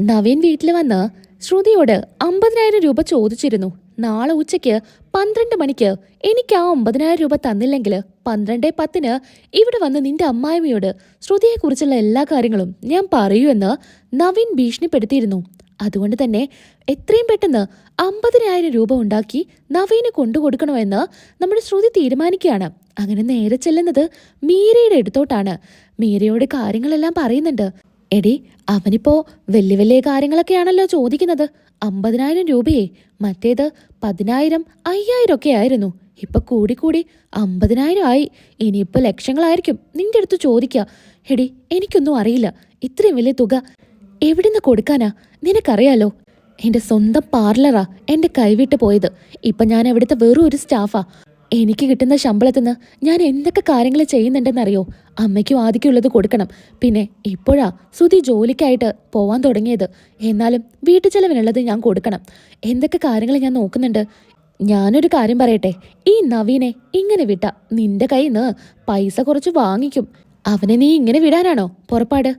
നവീൻ വീട്ടിൽ വന്ന് ശ്രുതിയോട് അമ്പതിനായിരം രൂപ ചോദിച്ചിരുന്നു. നാളെ ഉച്ചയ്ക്ക് പന്ത്രണ്ട് മണിക്ക് എനിക്ക് ആ ഒമ്പതിനായിരം രൂപ തന്നില്ലെങ്കിൽ പന്ത്രണ്ട് പത്തിന് ഇവിടെ വന്ന് നിന്റെ അമ്മായിമ്മയോട് ശ്രുതിയെക്കുറിച്ചുള്ള എല്ലാ കാര്യങ്ങളും ഞാൻ പറയൂ എന്ന് നവീൻ ഭീഷണിപ്പെടുത്തിയിരുന്നു. അതുകൊണ്ട് തന്നെ എത്രയും പെട്ടെന്ന് അമ്പതിനായിരം രൂപ ഉണ്ടാക്കി നവീന് കൊണ്ടുകൊടുക്കണമെന്ന് നമ്മുടെ ശ്രുതി തീരുമാനിക്കുകയാണ്. അങ്ങനെ നേരെ ചെല്ലുന്നത് മീരയുടെ അടുത്തോട്ടാണ്. മീരയോട് കാര്യങ്ങളെല്ലാം പറയുന്നുണ്ട്. എടി അവനിപ്പോ വലിയ വലിയ കാര്യങ്ങളൊക്കെയാണല്ലോ ചോദിക്കുന്നത്. അമ്പതിനായിരം രൂപയെ മറ്റേത് പതിനായിരം അയ്യായിരം ഒക്കെ ആയിരുന്നു. ഇപ്പൊ കൂടിക്കൂടി കൂടി അമ്പതിനായിരം ആയി. ഇനിയിപ്പോ ലക്ഷങ്ങളായിരിക്കും നിന്റെ അടുത്ത് ചോദിക്ക. എടി എനിക്കൊന്നും അറിയില്ല. ഇത്രയും വലിയ തുക എവിടുന്ന് കൊടുക്കാനാ? നിനക്കറിയാലോ? എന്റെ സ്വന്തം പാർലറാ എന്റെ കൈവിട്ട് പോയത്. ഇപ്പൊ ഞാൻ എവിടുത്തെ വെറും ഒരു സ്റ്റാഫാ. എനിക്ക് കിട്ടുന്ന ശമ്പളത്തിന്ന് ഞാൻ എന്തൊക്കെ കാര്യങ്ങൾ ചെയ്യുന്നുണ്ടെന്നറിയോ? അമ്മയ്ക്കും ആദിക്കുള്ളത് കൊടുക്കണം. പിന്നെ ഇപ്പോഴാ സുധി ജോലിക്കായിട്ട് പോവാൻ തുടങ്ങിയത്. എന്നാലും വീട്ടു ചെലവിനുള്ളത് ഞാൻ കൊടുക്കണം. എന്തൊക്കെ കാര്യങ്ങൾ ഞാൻ നോക്കുന്നുണ്ട്? ഞാനൊരു കാര്യം പറയട്ടെ. ഈ നവീനെ ഇങ്ങനെ വിട്ട നിന്റെ കയ്യിൽ നിന്ന് പൈസ കുറച്ച് വാങ്ങിക്കും. അവനെ നീ ഇങ്ങനെ വിടാനാണോ? പുറപ്പാട്.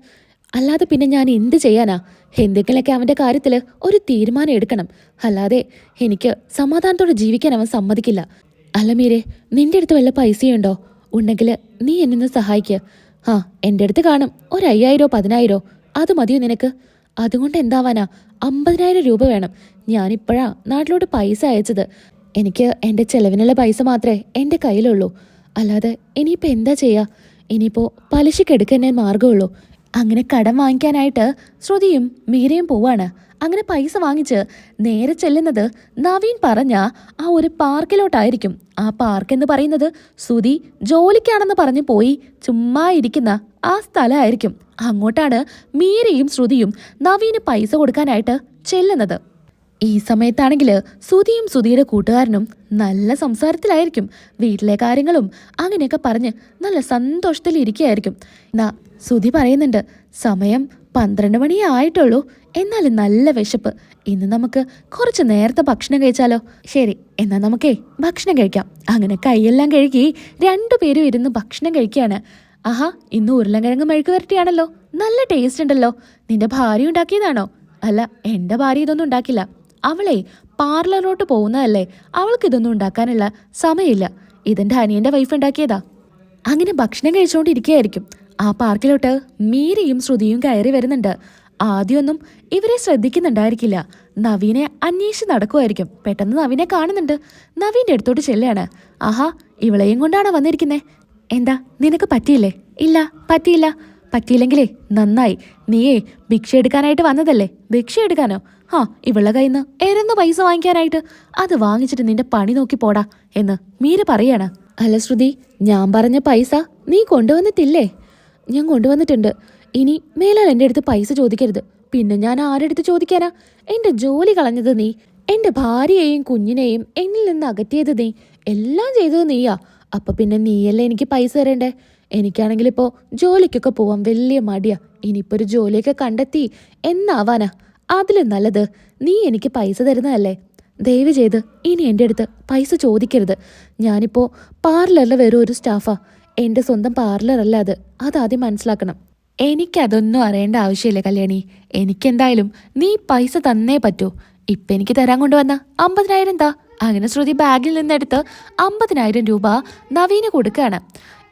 അല്ലാതെ പിന്നെ ഞാൻ എന്ത് ചെയ്യാനാ? എന്തെങ്കിലുമൊക്കെ അവന്റെ കാര്യത്തിൽ ഒരു തീരുമാനം എടുക്കണം. അല്ലാതെ എനിക്ക് സമാധാനത്തോടെ ജീവിക്കാൻ അവൻ സമ്മതിക്കില്ല. അല്ല മീരെ നിന്റെ അടുത്ത് വല്ല പൈസയുണ്ടോ? ഉണ്ടെങ്കിൽ നീ എന്നെ സഹായിക്ക്. ആ എന്റെ അടുത്ത് കാണും. ഒരു അയ്യായിരോ പതിനായിരോ. അത് മതിയോ നിനക്ക്? അതുകൊണ്ട് എന്താവാനാ? അമ്പതിനായിരം രൂപ വേണം. ഞാനിപ്പോഴാ നാട്ടിലോട്ട് പൈസ അയച്ചത്. എനിക്ക് എന്റെ ചെലവിനുള്ള പൈസ മാത്രമേ എന്റെ കയ്യിലുള്ളൂ. അല്ലാതെ ഇനിയിപ്പോൾ എന്താ ചെയ്യുക ഇനിയിപ്പോൾ പലിശക്കെടുക്കാൻ ഞാൻ മാർഗമുള്ളൂ അങ്ങനെ കടം വാങ്ങിക്കാനായിട്ട് ശ്രുതിയും മീരയും പോവാണ്. അങ്ങനെ പൈസ വാങ്ങിച്ച് നേരെ ചെല്ലുന്നത് നവീൻ പറഞ്ഞ ആ ഒരു പാർക്കിലോട്ടായിരിക്കും. ആ പാർക്ക് എന്ന് പറയുന്നത് ശ്രുതി ജോലിക്കാണെന്ന് പറഞ്ഞ് പോയി ചുമ്മാ ഇരിക്കുന്ന ആ സ്ഥലമായിരിക്കും. അങ്ങോട്ടാണ് മീരയും ശ്രുതിയും നവീന് പൈസ കൊടുക്കാനായിട്ട് ചെല്ലുന്നത്. ഈ സമയത്താണെങ്കിൽ സുതിയും സുതിയുടെ കൂട്ടുകാരനും നല്ല സംസാരത്തിലായിരിക്കും. വീട്ടിലെ കാര്യങ്ങളും അങ്ങനെയൊക്കെ പറഞ്ഞ് നല്ല സന്തോഷത്തിൽ ഇരിക്കുകയായിരിക്കും എന്നാ സുധി പറയുന്നുണ്ട് സമയം പന്ത്രണ്ട് മണിയേ ആയിട്ടുള്ളൂ. എന്നാലും നല്ല വിശപ്പ്. ഇന്ന് നമുക്ക് കുറച്ച് നേരത്തെ ഭക്ഷണം കഴിച്ചാലോ? ശരി എന്നാൽ നമുക്കേ ഭക്ഷണം കഴിക്കാം. അങ്ങനെ കൈയെല്ലാം കഴുകി രണ്ടുപേരും ഇരുന്ന് ഭക്ഷണം കഴിക്കുകയാണ്. ആഹാ ഇന്ന് ഉരുളൻകിഴങ്ങ് മെഴുക്ക് വരട്ടിയാണല്ലോ നല്ല ടേസ്റ്റ് ഉണ്ടല്ലോ. നിന്റെ ഭാര്യ ഉണ്ടാക്കിയതാണോ? അല്ല എന്റെ ഭാര്യ ഇതൊന്നും ഉണ്ടാക്കില്ല. അവളെ പാർലറിലോട്ട് പോകുന്നതല്ലേ. അവൾക്ക് ഇതൊന്നും ഉണ്ടാക്കാനുള്ള സമയമില്ല. ഇതെന്റെ അനിയന്റെ വൈഫ് ഉണ്ടാക്കിയതാ. അങ്ങനെ ഭക്ഷണം കഴിച്ചുകൊണ്ടിരിക്കുകയായിരിക്കും. ആ പാർക്കിലോട്ട് മീരയും ശ്രുതിയും കയറി വരുന്നുണ്ട്. ആദ്യമൊന്നും ഇവരെ ശ്രദ്ധിക്കുന്നുണ്ടായിരിക്കില്ല. നവീനെ അന്വേഷിച്ച് നടക്കുമായിരിക്കും പെട്ടെന്ന് നവീനെ കാണുന്നുണ്ട്. നവീന്റെ അടുത്തോട്ട് ചെല്ലാണ്. ആഹാ ഇവളെയും കൊണ്ടാണ് വന്നിരിക്കുന്നേ? എന്താ നിനക്ക് പറ്റിയില്ലേ? ഇല്ല പറ്റിയില്ല. പറ്റിയില്ലെങ്കിലേ നന്നായി. നീയേ ഭിക്ഷ എടുക്കാനായിട്ട് വന്നതല്ലേ? ഭിക്ഷ എടുക്കാനോ? ആ ഇവളുടെ കയ്യിൽ നിന്ന് എരന്ന് പൈസ വാങ്ങിക്കാനായിട്ട്. അത് വാങ്ങിച്ചിട്ട് നിന്റെ പണി നോക്കി പോടാ എന്ന് മീര പറയാണ്. അല്ല ശ്രുതി ഞാൻ പറഞ്ഞ പൈസ നീ കൊണ്ടുവന്നിട്ടില്ലേ? ഞാൻ കൊണ്ടുവന്നിട്ടുണ്ട്. ഇനി മേലാൽ എന്റെ അടുത്ത് പൈസ ചോദിക്കരുത്. പിന്നെ ഞാൻ ആരെടുത്ത് ചോദിക്കാനാ? എന്റെ ജോലി കളഞ്ഞത് നീ. എന്റെ ഭാര്യയെയും കുഞ്ഞിനെയും എന്നിൽ നിന്ന് അകറ്റിയത് നീ. എല്ലാം ചെയ്തത് നീയാ. അപ്പൊ പിന്നെ നീയല്ലേ എനിക്ക് പൈസ തരേണ്ടേ? എനിക്കാണെങ്കിൽ ഇപ്പോ ജോലിക്കൊക്കെ പോവാൻ വലിയ മടിയാ. ഇനിയിപ്പോ ഒരു ജോലിയൊക്കെ കണ്ടെത്തി എന്നാവാനാ? അതിലും നല്ലത് നീ എനിക്ക് പൈസ തരുന്നതല്ലേ? ദയവ് ചെയ്ത് ഇനി എന്റെ അടുത്ത് പൈസ ചോദിക്കരുത്. ഞാനിപ്പോൾ പാർലറിൽ വേറെ ഒരു സ്റ്റാഫാ. എന്റെ സ്വന്തം പാർലർ അല്ല അത്. അതാദ്യം മനസ്സിലാക്കണം. എനിക്കതൊന്നും അറിയേണ്ട ആവശ്യമില്ല കല്യാണി. എനിക്കെന്തായാലും നീ പൈസ തന്നേ പറ്റൂ. ഇപ്പൊ എനിക്ക് തരാൻ കൊണ്ടുവന്ന. അമ്പതിനായിരം താ. അങ്ങനെ ശ്രുതി ബാഗിൽ നിന്നെടുത്ത് അമ്പതിനായിരം രൂപ നവീന് കൊടുക്കുകയാണ്.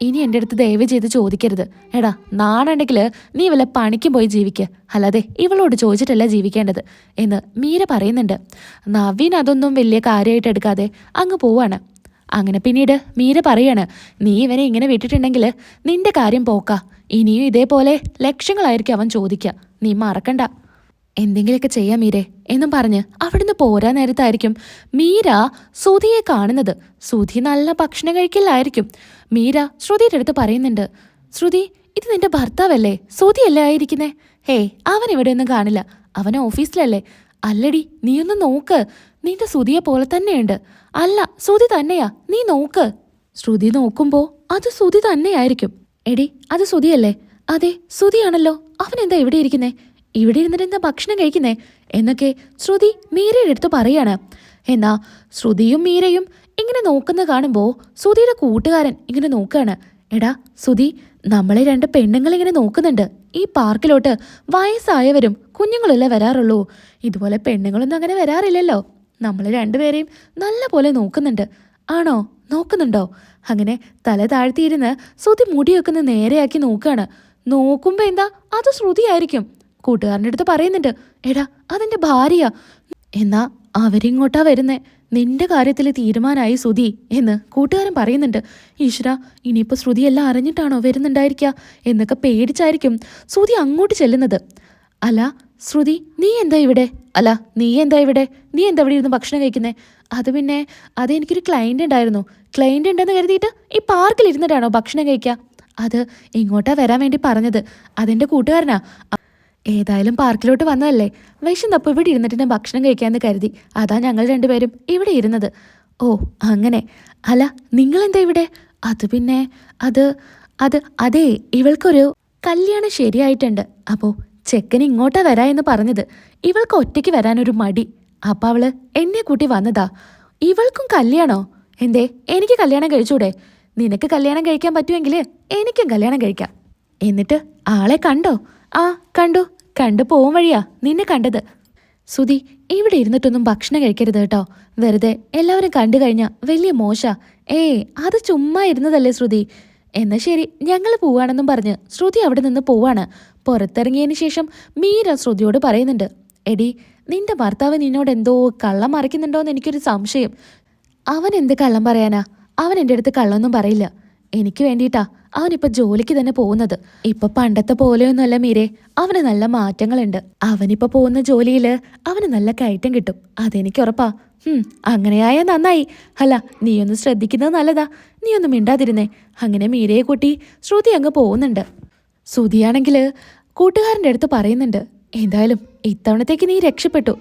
ഇനി എന്റെ അടുത്ത് ദയവ് ചെയ്ത് ചോദിക്കരുത്. എടാ നാണുണ്ടെങ്കിൽ നീ വല്ല പണിക്കും പോയി ജീവിക്ക്. അല്ലാതെ ഇവളോട് ചോദിച്ചിട്ടല്ല ജീവിക്കേണ്ടത് എന്ന് മീര പറയുന്നുണ്ട്. നവീൻ അതൊന്നും വലിയ കാര്യമായിട്ട് എടുക്കാതെ അങ്ങ് പോവാണ്. അങ്ങനെ പിന്നീട് മീര പറയാണ് നീ ഇവനെ ഇങ്ങനെ വിട്ടിട്ടുണ്ടെങ്കിൽ നിന്റെ കാര്യം പോക്ക. ഇനിയും ഇതേപോലെ ലക്ഷങ്ങളായിരിക്കും അവൻ ചോദിക്കുക നീ മറക്കണ്ട. എന്തെങ്കിലുമൊക്കെ ചെയ്യാം മീരെ എന്നും പറഞ്ഞ് അവിടുന്ന് പോരാ നേരത്തായിരിക്കും മീര സുധിയെ കാണുന്നത്. സുധി നല്ല ഭക്ഷണം കഴിക്കലായിരിക്കും. മീര ശ്രുതിയുടെ അടുത്ത് പറയുന്നുണ്ട് ശ്രുതി ഇത് നിന്റെ ഭർത്താവല്ലേ? സുധിയല്ലേ ആയിരിക്കുന്നേ? ഹേ അവൻ ഇവിടെ ഒന്നും കാണില്ല. അവൻ ഓഫീസിലല്ലേ? അല്ലടി നീയൊന്ന് നോക്ക്. നിന്റെ ശ്രുതിയെ പോലെ തന്നെയുണ്ട്. അല്ല ശ്രുതി തന്നെയാ. നീ നോക്ക്. ശ്രുതി നോക്കുമ്പോ അത് ശ്രുതി തന്നെയായിരിക്കും. എടി അത് ശ്രുതിയല്ലേ? അതെ ശ്രുതിയാണല്ലോ. അവൻ എന്താ ഇവിടെ ഇരിക്കുന്നേ? ഇവിടെ ഇരുന്നിട്ട് എന്താ ഭക്ഷണം കഴിക്കുന്നേ? എന്നൊക്കെ ശ്രുതി മീരയുടെ അടുത്ത് പറയാണ്. എന്നാ ശ്രുതിയും മീരയും ഇങ്ങനെ നോക്കുന്ന കാണുമ്പോ ശ്രുതിയുടെ കൂട്ടുകാരൻ ഇങ്ങനെ നോക്കുകയാണ് എടാ സുധി നമ്മളെ രണ്ട് പെണ്ണുങ്ങൾ ഇങ്ങനെ നോക്കുന്നുണ്ട്. ഈ പാർക്കിലോട്ട് വയസ്സായവരും കുഞ്ഞുങ്ങളല്ലേ വരാറുള്ളൂ? ഇതുപോലെ പെണ്ണുങ്ങളൊന്നും അങ്ങനെ വരാറില്ലല്ലോ. നമ്മൾ രണ്ടുപേരെയും നല്ലപോലെ നോക്കുന്നുണ്ട്. ആണോ? നോക്കുന്നുണ്ടോ? അങ്ങനെ തല താഴ്ത്തിയിരുന്ന് ശ്രുതി മുടിയൊക്കെ ഒന്ന് നേരെയാക്കി നോക്കുകയാണ് നോക്കുമ്പോൾ എന്താ? അത് ശ്രുതിയായിരിക്കും. കൂട്ടുകാരന്റെ അടുത്ത് പറയുന്നുണ്ട്. എടാ അതെന്റെ ഭാര്യ. എന്നാ അവരിങ്ങോട്ടാ വരുന്നേ? നിന്റെ കാര്യത്തിൽ തീരുമാനമായി ശ്രുതി എന്ന് കൂട്ടുകാരൻ പറയുന്നുണ്ട്. ഈശ്വര ഇനിയിപ്പോൾ ശ്രുതി എല്ലാം അറിഞ്ഞിട്ടാണോ വരുന്നുണ്ടായിരിക്കുക എന്നൊക്കെ പേടിച്ചായിരിക്കും ശ്രുതി അങ്ങോട്ട് ചെല്ലുന്നത്. അല്ല ശ്രുതി നീ എന്താ ഇവിടെ? അല്ല നീ എന്താ ഇവിടെ? നീ എന്താ ഇവിടെ ഇരുന്ന് ഭക്ഷണം കഴിക്കുന്നേ? അത് പിന്നെ അത് എനിക്കൊരു ക്ലയന്റ് ഉണ്ടായിരുന്നു. ക്ലയന്റ് ഉണ്ടെന്ന് കരുതിയിട്ട് ഈ പാർക്കിൽ ഇരുന്നിട്ടാണോ ഭക്ഷണം കഴിക്കുക അത് ഇങ്ങോട്ടാ വരാൻ വേണ്ടി പറഞ്ഞത്. അതെന്റെ കൂട്ടുകാരനാ. ഏതായാലും പാർക്കിലോട്ട് വന്നതല്ലേ? വിശന്നപ്പോൾ ഇവിടെ ഇരുന്നിട്ട് ഞാൻ ഭക്ഷണം കഴിക്കാമെന്ന് കരുതി. അതാ ഞങ്ങൾ രണ്ടുപേരും ഇവിടെ ഇരുന്നത്. ഓ അങ്ങനെ. അല്ല നിങ്ങളെന്താ ഇവിടെ? അത് പിന്നെ അത് അത് അതേ ഇവൾക്കൊരു കല്യാണം ശരിയായിട്ടുണ്ട്. അപ്പോൾ ചെക്കൻ ഇങ്ങോട്ടാ വരാ എന്ന് പറഞ്ഞത്. ഇവൾക്ക് ഒറ്റയ്ക്ക് വരാനൊരു മടി. അപ്പം അവൾ എന്നെ കൂട്ടി വന്നതാ? ഇവൾക്കും കല്യാണോ? എന്തേ എനിക്ക് കല്യാണം കഴിച്ചൂടെ? നിനക്ക് കല്യാണം കഴിക്കാൻ പറ്റുമെങ്കിൽ എനിക്കും കല്യാണം കഴിക്കാം. എന്നിട്ട് ആളെ കണ്ടോ? ആ കണ്ടു. കണ്ടു പോവും വഴിയാ നിന്നെ കണ്ടത്. സുധി ഇവിടെ ഇരുന്നിട്ടൊന്നും ഭക്ഷണം കഴിക്കരുത് കേട്ടോ. വെറുതെ എല്ലാവരും കണ്ടു കഴിഞ്ഞാൽ വലിയ മോശ. ഏ അത് ചുമ്മാ ഇരുന്നതല്ലേ ശ്രുതി എന്നാ ശരി ഞങ്ങൾ പോവാണെന്നും പറഞ്ഞ് ശ്രുതി അവിടെ നിന്ന് പോവാണ്. പുറത്തിറങ്ങിയതിന് ശേഷം മീര ശ്രുതിയോട് പറയുന്നുണ്ട് എടി നിന്റെ ഭർത്താവ് നിന്നോട് എന്തോ കള്ളം മറിക്കുന്നുണ്ടോന്ന് എനിക്കൊരു സംശയം. അവൻ എന്ത് കള്ളം പറയാനാ? അവൻ എന്റെ അടുത്ത് കള്ളൊന്നും പറയില്ല. എനിക്ക് വേണ്ടിയിട്ടാ അവനിപ്പോ ജോലിക്ക് തന്നെ പോകുന്നത്. ഇപ്പൊ പണ്ടത്തെ പോലെയൊന്നുമല്ല മീരെ. അവന് നല്ല മാറ്റങ്ങളുണ്ട്. അവനിപ്പോ പോകുന്ന ജോലിയിൽ അവന് നല്ല കയറ്റം കിട്ടും. അതെനിക്ക് ഉറപ്പാ. ഹും അങ്ങനെയായ നന്നായി. അല്ല നീയൊന്ന് ശ്രദ്ധിക്കുന്നത് നല്ലതാ. നീയൊന്നും മിണ്ടാതിരുന്നേ. അങ്ങനെ മീരയെ കൂട്ടി ശ്രുതി അങ്ങ് പോകുന്നുണ്ട്. ശ്രുതിയാണെങ്കിൽ കൂട്ടുകാരന്റെ അടുത്ത് പറയുന്നുണ്ട് എന്തായാലും ഇത്തവണത്തേക്ക് നീ രക്ഷപ്പെട്ടു.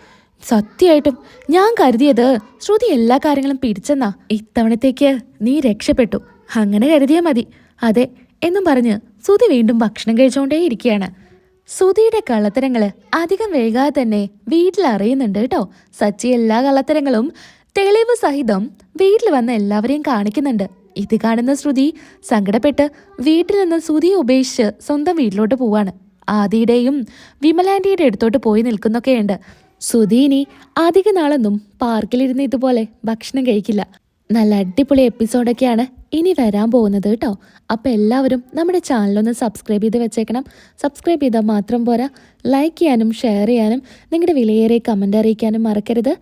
സത്യമായിട്ടും ഞാൻ കരുതിയത് ശ്രുതി എല്ലാ കാര്യങ്ങളും പിടിച്ചെന്നാ. ഇത്തവണത്തേക്ക് നീ രക്ഷപ്പെട്ടു. അങ്ങനെ കരുതിയാൽ മതി. അതെ എന്നും പറഞ്ഞ് ശ്രുതി വീണ്ടും ഭക്ഷണം കഴിച്ചുകൊണ്ടേ ഇരിക്കുകയാണ്. സുധിയുടെ കള്ളത്തരങ്ങൾ അധികം വൈകാതെ തന്നെ വീട്ടിൽ അറിയുന്നുണ്ട് കേട്ടോ. സച്ചി എല്ലാ കള്ളത്തരങ്ങളും തെളിവ് സഹിതം വീട്ടിൽ വന്ന എല്ലാവരെയും കാണിക്കുന്നുണ്ട്. ഇത് കാണുന്ന ശ്രുതി സങ്കടപ്പെട്ട് വീട്ടിൽ നിന്ന് ശ്രുതിയെ ഉപേക്ഷിച്ച് സ്വന്തം വീട്ടിലോട്ട് പോവാണ്. ആദിയുടെയും വിമലാന്റിയുടെ അടുത്തോട്ട് പോയി നിൽക്കുന്നൊക്കെയുണ്ട്. ശ്രുതി ഇനി അധിക നാളൊന്നും പാർക്കിലിരുന്ന് ഇതുപോലെ ഭക്ഷണം കഴിക്കില്ല. നല്ല അടിപൊളി എപ്പിസോഡൊക്കെയാണ് ഇനി വരാൻ പോകുന്നത് കേട്ടോ. അപ്പോൾ എല്ലാവരും നമ്മുടെ ചാനലൊന്ന് സബ്സ്ക്രൈബ് ചെയ്ത് വെച്ചേക്കണം. സബ്സ്ക്രൈബ് ചെയ്താൽ മാത്രം പോരാ. ലൈക്ക് ചെയ്യാനും ഷെയർ ചെയ്യാനും നിങ്ങളുടെ വിലയേറെ കമന്റ് അറിയിക്കാനും മറക്കരുത്.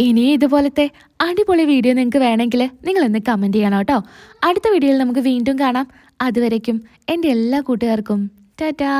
ഇനി ഇതുപോലത്തെ അടിപൊളി വീഡിയോ നിങ്ങൾക്ക് വേണമെങ്കിൽ നിങ്ങൾ ഒന്ന് കമന്റ് ചെയ്യണം കേട്ടോ. അടുത്ത വീഡിയോയിൽ നമുക്ക് വീണ്ടും കാണാം. അതുവരേക്കും എന്റെ എല്ലാ കൂട്ടുകാർക്കും. ടാറ്റാ.